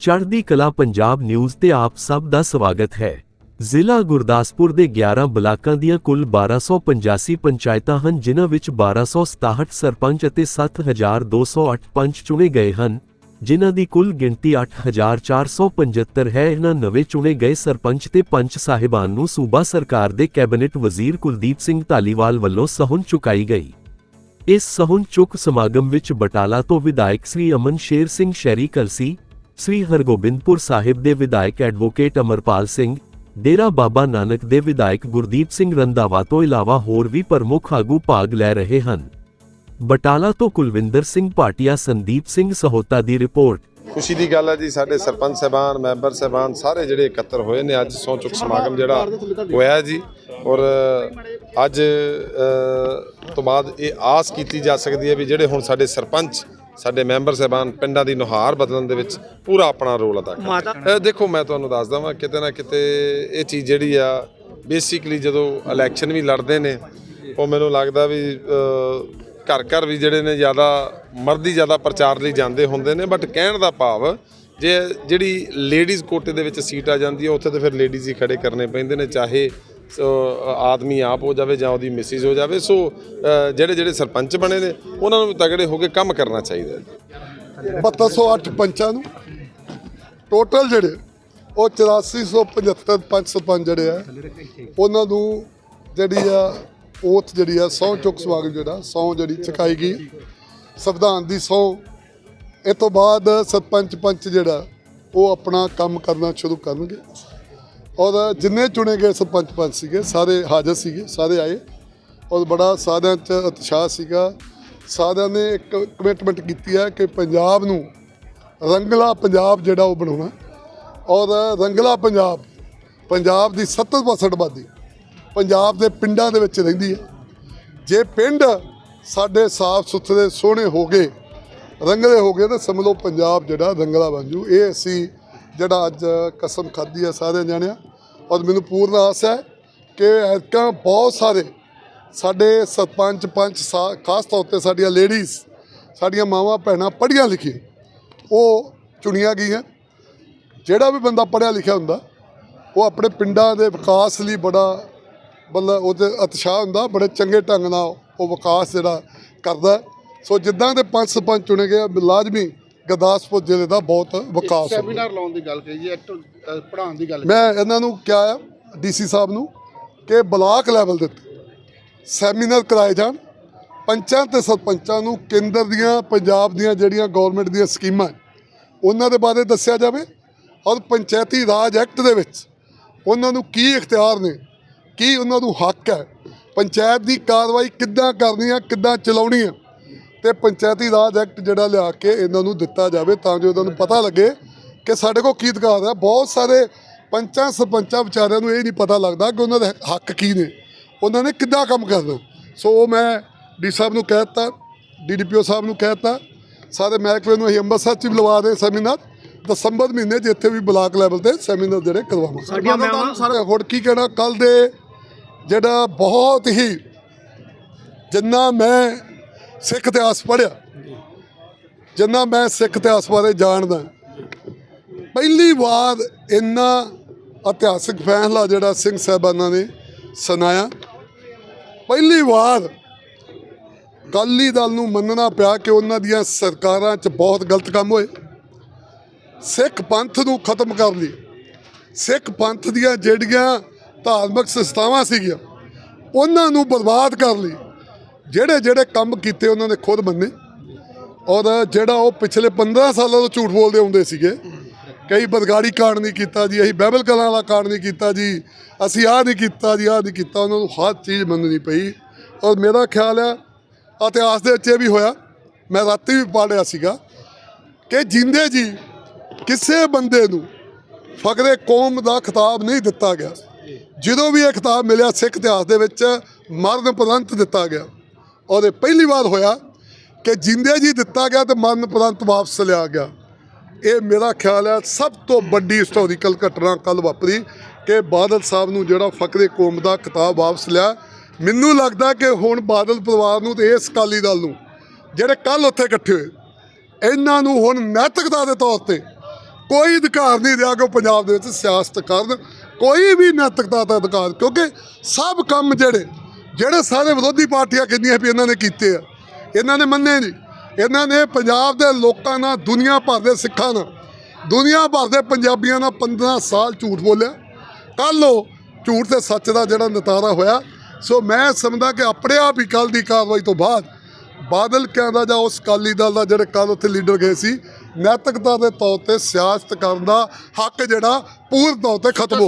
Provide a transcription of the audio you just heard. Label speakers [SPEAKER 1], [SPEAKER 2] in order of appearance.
[SPEAKER 1] ਚੜ੍ਹਦੀ ਕਲਾ ਪੰਜਾਬ ਨਿਊਜ਼ ਤੇ ਆਪ ਸਭ ਦਾ ਸਵਾਗਤ ਹੈ। ਜ਼ਿਲ੍ਹਾ ਗੁਰਦਾਸਪੁਰ ਦੇ 11 ਬਲਾਕਾਂ ਦੀਆਂ ਕੁੱਲ 1285 ਪੰਚਾਇਤਾਂ ਹਨ, ਜਿਨ੍ਹਾਂ ਵਿੱਚ 1267 ਸਰਪੰਚ ਅਤੇ 7208 ਪੰਚ ਚੁਣੇ ਗਏ ਹਨ, ਜਿਨ੍ਹਾਂ ਦੀ ਕੁੱਲ ਗਿਣਤੀ 8475 ਹੈ। ਇਹਨਾਂ ਨਵੇਂ ਚੁਣੇ ਗਏ ਸਰਪੰਚ ਤੇ ਪੰਚ ਸਾਹਿਬਾਨ ਨੂੰ ਸੂਬਾ ਸਰਕਾਰ ਦੇ ਕੈਬਨਿਟ ਵਜ਼ੀਰ ਕੁਲਦੀਪ ਸਿੰਘ ਧਾਲੀਵਾਲ ਵੱਲੋਂ ਸਹੁੰ ਚੁਕਾਈ ਗਈ। ਇਸ ਸਹੁੰ ਚੁੱਕ ਸਮਾਗਮ ਵਿੱਚ ਬਟਾਲਾ ਤੋਂ ਵਿਧਾਇਕ ਸ੍ਰੀ ਅਮਨ ਸ਼ੇਰ ਸਿੰਘ ਸ਼ੈਰੀ ਕਲਸੀ ਸ੍ਰੀ ਹਰਗੋਬਿੰਦਪੁਰ ਸਾਹਿਬ ਦੇ ਵਿਧਾਇਕ ਐਡਵੋਕੇਟ ਅਮਰਪਾਲ ਸਿੰਘ, ਡੇਰਾ ਬਾਬਾ ਨਾਨਕ ਦੇ ਵਿਧਾਇਕ ਗੁਰਦੀਪ ਸਿੰਘ ਰੰਧਾਵਾ ਤੋਂ ਇਲਾਵਾ ਹੋਰ ਵੀ ਪ੍ਰਮੁੱਖ ਆਗੂ ਭਾਗ ਲੈ ਰਹੇ ਹਨ। ਬਟਾਲਾ ਤੋਂ ਕੁਲਵਿੰਦਰ ਸਿੰਘ ਭਾਟੀਆ ਸੰਦੀਪ ਸਿੰਘ ਸਹੋਤਾ ਦੀ ਰਿਪੋਰਟ।
[SPEAKER 2] ਖੁਸ਼ੀ ਦੀ ਗੱਲ ਹੈ ਜੀ, ਸਾਡੇ ਸਰਪੰਚ ਸਾਹਿਬਾਨ, ਮੈਂਬਰ ਸਾਹਿਬਾਨ ਸਾਰੇ ਜਿਹੜੇ ਇਕੱਤਰ ਹੋਏ ਨੇ ਅੱਜ ਸਹੁੰ ਸਮਾਗਮ ਜਿਹੜਾ ਹੋਇਆ ਜੀ। ਔਰ, ਅੱਜ ਤੋਂ ਬਾਅਦ ਇਹ ਆਸ ਕੀਤੀ ਜਾ ਸਕਦੀ ਹੈ ਵੀ ਜਿਹੜੇ ਹੁਣ ਸਾਡੇ ਸਰਪੰਚ ਸਾਡੇ ਮੈਂਬਰ ਸਾਹਿਬਾਨ ਪਿੰਡਾਂ ਦੀ ਨੁਹਾਰ ਬਦਲਣ ਦੇ ਵਿੱਚ ਪੂਰਾ ਆਪਣਾ ਰੋਲ ਅਦਾ ਕਰਦੇ ਅ, ਦੇਖੋ ਮੈਂ ਤੁਹਾਨੂੰ ਦੱਸਦਾ ਵਾਂ ਕਿਤੇ ਨਾ ਕਿਤੇ ਇਹ ਚੀਜ਼ ਜਿਹੜੀ ਆ ਬੇਸਿਕਲੀ ਜਦੋਂ ਇਲੈਕਸ਼ਨ ਵੀ ਲੜਦੇ ਨੇ ਉਹ ਮੈਨੂੰ ਲੱਗਦਾ ਵੀ ਘਰ ਘਰ ਵੀ ਜਿਹੜੇ ਨੇ ਜ਼ਿਆਦਾ ਮਰਦੀ ਜ਼ਿਆਦਾ ਪ੍ਰਚਾਰ ਲਈ ਜਾਂਦੇ ਹੁੰਦੇ ਨੇ ਬਟ ਕਹਿਣ ਦਾ ਭਾਵ ਜੇ ਜਿਹੜੀ ਲੇਡੀਜ਼ ਕੋਟੇ ਦੇ ਵਿੱਚ ਸੀਟ ਆ ਜਾਂਦੀ ਹੈ ਉੱਥੇ ਤੇ ਫਿਰ ਲੇਡੀਜ਼ ਹੀ ਖੜੇ ਕਰਨੇ ਪੈਂਦੇ ਨੇ ਚਾਹੇ ਆਦਮੀ ਆਪ ਹੋ ਜਾਵੇ ਜਾਂ ਉਹਦੀ ਮਿਸਿਸ ਹੋ ਜਾਵੇ, ਸੋ ਜਿਹੜੇ ਜਿਹੜੇ ਸਰਪੰਚ ਬਣੇ ਨੇ, ਉਹਨਾਂ ਨੂੰ ਤਗੜੇ ਹੋ ਕੇ ਕੰਮ ਕਰਨਾ ਚਾਹੀਦਾ ਹੈ।
[SPEAKER 3] 7208 ਪੰਚਾਂ ਨੂੰ। ਟੋਟਲ ਜਿਹੜੇ, ਉਹ 8475 ਪੰਚ ਸਰਪੰਚ ਜਿਹੜੇ ਆ, ਉਹਨਾਂ ਨੂੰ ਜਿਹੜੀ ਆ ਓਥ ਜਿਹੜੀ ਆ, ਸਹੁੰ ਚੁੱਕ ਸਵਾਗਤ ਜਿਹੜਾ, ਸਹੁੰ ਜਿਹੜੀ ਚੁਕਾਈ ਗਈ। ਸੰਵਿਧਾਨ ਦੀ ਸਹੁੰ। ਇਹ ਤੋਂ ਬਾਅਦ ਸਰਪੰਚ ਪੰਚ ਜਿਹੜਾ, ਉਹ ਆਪਣਾ ਕੰਮ ਕਰਨਾ ਸ਼ੁਰੂ ਕਰਨਗੇ। ਔਰ ਜਿੰਨੇ ਚੁਣੇ ਗਏ ਸਰਪੰਚ ਪੰਚ ਸੀਗੇ, ਸਾਰੇ ਹਾਜ਼ਰ ਸੀਗੇ, ਸਾਰੇ ਆਏ। ਔਰ ਬੜਾ ਸਾਰਿਆਂ 'ਚ ਉਤਸ਼ਾਹ ਸੀਗਾ। ਸਾਰਿਆਂ ਨੇ ਇੱਕ ਕਮਿਟਮੈਂਟ ਕੀਤੀ ਹੈ ਕਿ ਪੰਜਾਬ ਨੂੰ ਰੰਗਲਾ ਪੰਜਾਬ ਜਿਹੜਾ ਉਹ ਬਣਾਉਣਾ ਔਰ ਰੰਗਲਾ ਪੰਜਾਬ ਪੰਜਾਬ ਦੀ 70% ਆਬਾਦੀ ਪੰਜਾਬ ਦੇ ਪਿੰਡਾਂ ਦੇ ਵਿੱਚ ਰਹਿੰਦੀ ਹੈ। ਜੇ ਪਿੰਡ ਸਾਡੇ ਸਾਫ਼ ਸੁਥਰੇ, ਸੋਹਣੇ ਹੋ ਗਏ, ਰੰਗਲੇ ਹੋ ਗਏ, ਤਾਂ ਸਮਝ ਲਓ ਪੰਜਾਬ ਜਿਹੜਾ ਰੰਗਲਾ ਬਣ ਜੂ। ਇਹ ਅਸੀਂ ਜਿਹੜਾ ਅੱਜ ਕਸਮ ਖਾਧੀ ਆ ਸਾਰੇ ਜਾਣਿਆ। ਔਰ ਮੈਨੂੰ ਪੂਰਨ ਆਸ ਹੈ ਕਿ ਐਤਕਾਂ ਬਹੁਤ ਸਾਰੇ ਸਾਡੇ ਸਰਪੰਚ, ਪੰਚ, ਸਾ- ਖਾਸ ਤੌਰ ਤੇ ਸਾਡੀਆਂ ਲੇਡੀਜ਼ ਸਾਡੀਆਂ ਮਾਵਾਂ, ਭੈਣਾਂ ਪੜ੍ਹੀਆਂ ਲਿਖੀਆਂ। ਉਹ ਚੁਣੀਆਂ ਗਈਆਂ। ਜਿਹੜਾ ਵੀ ਬੰਦਾ ਪੜ੍ਹਿਆ ਲਿਖਿਆ ਹੁੰਦਾ, ਉਹ ਆਪਣੇ ਪਿੰਡਾਂ ਦੇ ਵਿਕਾਸ ਲਈ ਬੜਾ ਮਤਲਬ ਉਹਦੇ ਉਤਸ਼ਾਹ ਹੁੰਦਾ, ਬੜੇ ਚੰਗੇ ਢੰਗ ਨਾਲ ਉਹ ਵਿਕਾਸ ਜਿਹੜਾ ਕਰਦਾ। ਸੋ ਜਿੱਦਾਂ ਦੇ ਪੰਜ ਸਰਪੰਚ ਚੁਣੇ ਗਏ ਲਾਜ਼ਮੀ ਗੁਰਦਾਸਪੁਰ ਜ਼ਿਲ੍ਹੇ ਦਾ ਬਹੁਤ ਵਿਕਾਸ ਹੋਊਗਾ
[SPEAKER 4] ਸੈਮੀਨਾਰ ਲਾਉਣ ਦੀ ਗੱਲ ਕਹੀ ਜੀ ਪੜਾਉਣ ਦੀ ਗੱਲ
[SPEAKER 3] ਮੈਂ ਇਹਨਾਂ ਨੂੰ ਕਿਹਾ ਡੀਸੀ ਸਾਹਿਬ ਨੂੰ ਕਿ ਬਲਾਕ ਲੈਵਲ ਦੇ ਸੈਮੀਨਾਰ ਕਰਾਏ ਜਾਣ। ਪੰਚਾਂ ਤੇ ਸਰਪੰਚਾਂ ਨੂੰ ਕੇਂਦਰ ਦੀਆਂ ਪੰਜਾਬ ਦੀਆਂ ਜਿਹੜੀਆਂ ਗਵਰਨਮੈਂਟ ਦੀਆਂ ਸਕੀਮਾਂ ਹੈ, ਉਹਨਾਂ ਦੇ ਬਾਰੇ ਦੱਸਿਆ ਜਾਵੇ। ਔਰ ਪੰਚਾਇਤੀ ਰਾਜ ਐਕਟ ਦੇ ਵਿੱਚ ਉਹਨਾਂ ਨੂੰ ਕੀ ਇਖਤਿਆਰ ਨੇ ਕੀ ਉਹਨਾਂ ਨੂੰ ਹੱਕ ਹੈ ਪੰਚਾਇਤ ਦੀ ਕਾਰਵਾਈ ਕਿੱਦਾਂ ਕਰਨੀ ਆ ਕਿੱਦਾਂ ਚਲਾਉਣੀ ਆ ਤੇ ਪੰਚਾਇਤੀ ਰਾਜ ਐਕਟ ਜਿਹੜਾ ਲਿਆ ਕੇ ਇਹਨਾਂ ਨੂੰ ਦਿੱਤਾ ਜਾਵੇ ਤਾਂ ਜੋ ਇਹਨਾਂ ਨੂੰ ਪਤਾ ਲੱਗੇ ਕਿ ਸਾਡੇ ਕੋਲ ਕੀ ਅਧਿਕਾਰ ਹੈ ਬਹੁਤ ਸਾਰੇ ਪੰਚਾਂ ਸਰਪੰਚਾਂ ਵਿਚਾਰਿਆਂ ਨੂੰ ਇਹ ਨਹੀਂ ਪਤਾ ਲੱਗਦਾ ਕਿ ਉਹਨਾਂ ਦੇ ਹੱਕ ਕੀ ਨੇ। ਉਹਨਾਂ ਨੇ ਕਿੱਦਾਂ ਕੰਮ ਕਰਨਾ। ਸੋ ਉਹ ਮੈਂ ਡੀ ਸਾਹਿਬ ਨੂੰ ਕਹਿ ਦਿੱਤਾ ਡੀਡੀਪੀਓ ਸਾਹਿਬ ਨੂੰ ਕਹਿ ਦਿੱਤਾ। ਸਾਰੇ ਮਹਿਕਮੇ ਨੂੰ ਅਸੀਂ ਅੰਮ੍ਰਿਤਸਰ ਚ ਵੀ ਲਵਾ ਦੇ ਸੈਮੀਨਾਰ। ਦਸੰਬਰ ਮਹੀਨੇ ਇੱਥੇ ਵੀ ਬਲਾਕ ਲੈਵਲ ਤੇ ਸੈਮੀਨਾਰ ਜਿਹੜੇ ਕਰਵਾਵਾਂਗੇ।
[SPEAKER 4] ਸਾਡੀਆਂ
[SPEAKER 3] ਸਾਰੇ ਹੁਣ ਕੀ ਕਹਿਣਾ? ਕੱਲ ਦੇ ਜਿਹੜਾ ਬਹੁਤ ਹੀ ਜਿੰਨਾ ਮੈਂ ਸਿੱਖ ਇਤਿਹਾਸ ਪੜ੍ਹਿਆ। ਜਿੰਨਾ ਮੈਂ ਸਿੱਖ ਇਤਿਹਾਸ ਬਾਰੇ ਜਾਣਦਾ, ਪਹਿਲੀ ਵਾਰ ਇੰਨਾ ਇਤਿਹਾਸਿਕ ਫੈਸਲਾ ਜਿਹੜਾ ਸਿੰਘ ਸਾਹਿਬਾਨਾਂ ਨੇ ਸੁਣਾਇਆ। ਪਹਿਲੀ ਵਾਰ ਅਕਾਲੀ ਦਲ ਨੂੰ ਮੰਨਣਾ ਪਿਆ ਕਿ ਉਹਨਾਂ ਦੀਆਂ ਸਰਕਾਰਾਂ 'ਚ ਬਹੁਤ ਗਲਤ ਕੰਮ ਹੋਏ। ਸਿੱਖ ਪੰਥ ਨੂੰ ਖਤਮ ਕਰ ਲਈ। ਸਿੱਖ ਪੰਥ ਦੀਆਂ ਜਿਹੜੀਆਂ ਧਾਰਮਿਕ ਸੰਸਥਾਵਾਂ ਸੀਗੀਆਂ, ਉਹਨਾਂ ਨੂੰ ਬਰਬਾਦ ਕਰ ਲਈ। ਜਿਹੜੇ ਜਿਹੜੇ ਕੰਮ ਕੀਤੇ ਉਹਨਾਂ ਨੇ ਖੁਦ ਮੰਨੇ ਔਰ ਜਿਹੜਾ ਉਹ ਪਿਛਲੇ 15 ਸਾਲਾਂ ਤੋਂ ਝੂਠ ਬੋਲਦੇ ਹੁੰਦੇ ਸੀਗੇ। ਕਈ ਬਦਗਾੜੀ ਕਾਂਡ ਨਹੀਂ ਕੀਤਾ ਜੀ, ਅਸੀਂ ਬਾਈਬਲ ਕਲਾਂ ਵਾਲਾ ਕਾਂਡ ਨਹੀਂ ਕੀਤਾ ਜੀ, ਅਸੀਂ ਆਹ ਨਹੀਂ ਕੀਤਾ ਜੀ, ਆਹ ਨਹੀਂ ਕੀਤਾ। ਉਹਨਾਂ ਨੂੰ ਹਰ ਚੀਜ਼ ਮੰਨਣੀ ਪਈ। ਔਰ ਮੇਰਾ ਖਿਆਲ ਹੈ, ਇਤਿਹਾਸ ਦੇ ਵਿੱਚ ਇਹ ਵੀ ਹੋਇਆ, ਮੈਂ ਰਾਤੀ ਵੀ ਪੜ੍ਹਿਆ ਸੀਗਾ ਕਿ ਜਿੰਦੇ ਜੀ ਕਿਸੇ ਬੰਦੇ ਨੂੰ ਫਕਰੇ ਕੌਮ ਦਾ ਖਿਤਾਬ ਨਹੀਂ ਦਿੱਤਾ ਗਿਆ। ਜਦੋਂ ਵੀ ਇਹ ਖਿਤਾਬ ਮਿਲਿਆ ਸਿੱਖ ਇਤਿਹਾਸ ਦੇ ਵਿੱਚ, ਮਰਨ ਉਪਰੰਤ ਦਿੱਤਾ ਗਿਆ। ਔਰ ਇਹ ਪਹਿਲੀ ਵਾਰ ਹੋਇਆ ਕਿ ਜਿੰਦੇ ਜੀ ਦਿੱਤਾ ਗਿਆ ਤੇ ਮਰਨ ਉਪਰੰਤ ਵਾਪਸ ਲਿਆ ਗਿਆ। ਇਹ ਮੇਰਾ ਖਿਆਲ ਹੈ ਸਭ ਤੋਂ ਵੱਡੀ ਹਿਸਟੋਰੀਕਲ ਘਟਨਾ ਕੱਲ ਵਾਪਰੀ ਕਿ ਬਾਦਲ ਸਾਹਿਬ ਨੂੰ ਜਿਹੜਾ ਫਕਰੇ ਕੌਮ ਦਾ ਕਿਤਾਬ ਵਾਪਸ ਲਿਆ। ਮੈਨੂੰ ਲੱਗਦਾ ਕਿ ਹੁਣ ਬਾਦਲ ਪਰਿਵਾਰ ਨੂੰ ਤੇ ਇਸ ਅਕਾਲੀ ਦਲ ਨੂੰ, ਜਿਹੜੇ ਕੱਲ ਉੱਥੇ ਇਕੱਠੇ ਹੋਏ, ਇਹਨਾਂ ਨੂੰ ਹੁਣ ਨੈਤਿਕਤਾ ਦੇ ਤੌਰ ਤੇ ਕੋਈ ਅਧਿਕਾਰ ਨਹੀਂ ਰਿਹਾ ਕਿ ਉਹ ਪੰਜਾਬ ਦੇ ਵਿੱਚ ਸਿਆਸਤ ਕਰਨ, ਕੋਈ ਵੀ ਨੈਤਿਕਤਾ ਦਾ ਅਧਿਕਾਰ, ਕਿਉਂਕਿ ਸਭ ਕੰਮ ਜਿਹੜੇ ਜਿਹੜੇ ਸਾਰੇ ਵਿਰੋਧੀ ਪਾਰਟੀਆਂ ਕਹਿੰਦੀਆਂ ਵੀ ਇਹਨਾਂ ਨੇ ਕੀਤੇ ਆ, ਇਹਨਾਂ ਨੇ ਮੰਨੇ ਨਹੀਂ ਇਹਨਾਂ ਨੇ ਪੰਜਾਬ ਦੇ ਲੋਕਾਂ ਨਾਲ, ਦੁਨੀਆ ਭਰ ਦੇ ਸਿੱਖਾਂ ਨਾਲ, ਦੁਨੀਆ ਭਰ ਦੇ ਪੰਜਾਬੀਆਂ ਨਾਲ 15 ਸਾਲ ਝੂਠ ਬੋਲਿਆ। ਕੱਲ ਉਹ ਝੂਠ ਤੇ ਸੱਚ ਦਾ ਜਿਹੜਾ ਨਤਾਰਾ ਹੋਇਆ, ਸੋ ਮੈਂ ਸਮਝਦਾ ਕਿ ਆਪਣੇ ਆਪ ਹੀ ਕੱਲ ਦੀ ਕਾਰਵਾਈ ਤੋਂ ਬਾਅਦ ਬਾਦਲ ਕਹਿੰਦਾ ਜਾਂ ਉਸ ਅਕਾਲੀ ਦਲ ਦਾ ਜਿਹੜੇ ਕੱਲ ਉੱਥੇ ਲੀਡਰ ਗਏ ਸੀ, ਨੈਤਿਕਤਾ ਦੇ ਤੌਰ ਤੇ ਸਿਆਸਤ ਕਰਨ ਦਾ ਹੱਕ ਜਿਹੜਾ ਪੂਰਨ ਤੌਰ ਤੇ ਖਤਮ ਹੋ